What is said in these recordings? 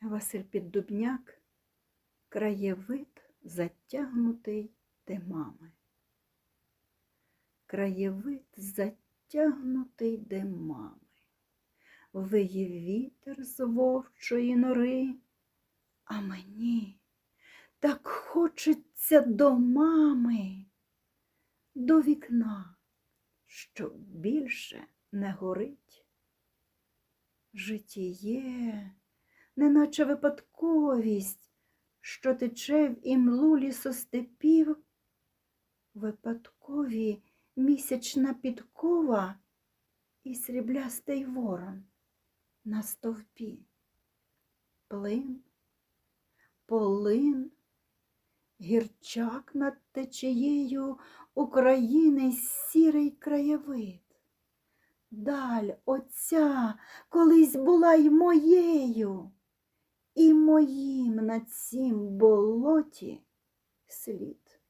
Василь Піддубняк, краєвид затягнутий димами. Краєвид затягнутий димами. Виє вітер з вовчої нори, а мені так хочеться до мами, до вікна, що більше не горить. Житіє, неначе випадковість, що тече в імлу лісостепів, випадкові місячна підкова і сріблястий ворон на стовпі. Плин, полин, гірчак над течією України сірий краєвид. Даль оця колись була й моєю, і моїм на цім болоті слід.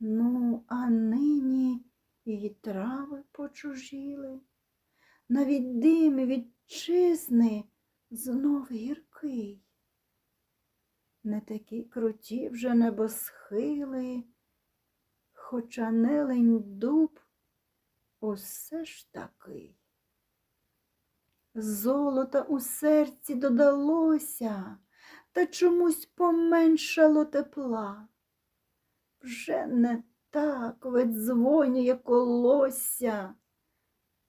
Ну, а нині і трави почужіли, навіть дим вітчизни знов гіркий. Не такі круті вже небосхили, хоча нелень дуб усе ж такий. Золота у серці додалося, та чомусь поменшало тепла. Вже не так видзвонює колося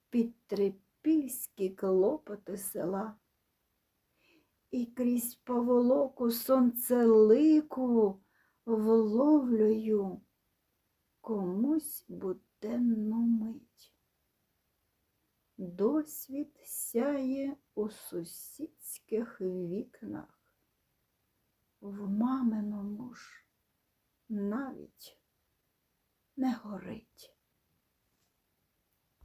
під трипільські клопоти села. І крізь поволоку сонцелику вловлюю комусь буденну мить. Досвід сяє у сусідських вікнах, в маминому ж навіть не горить.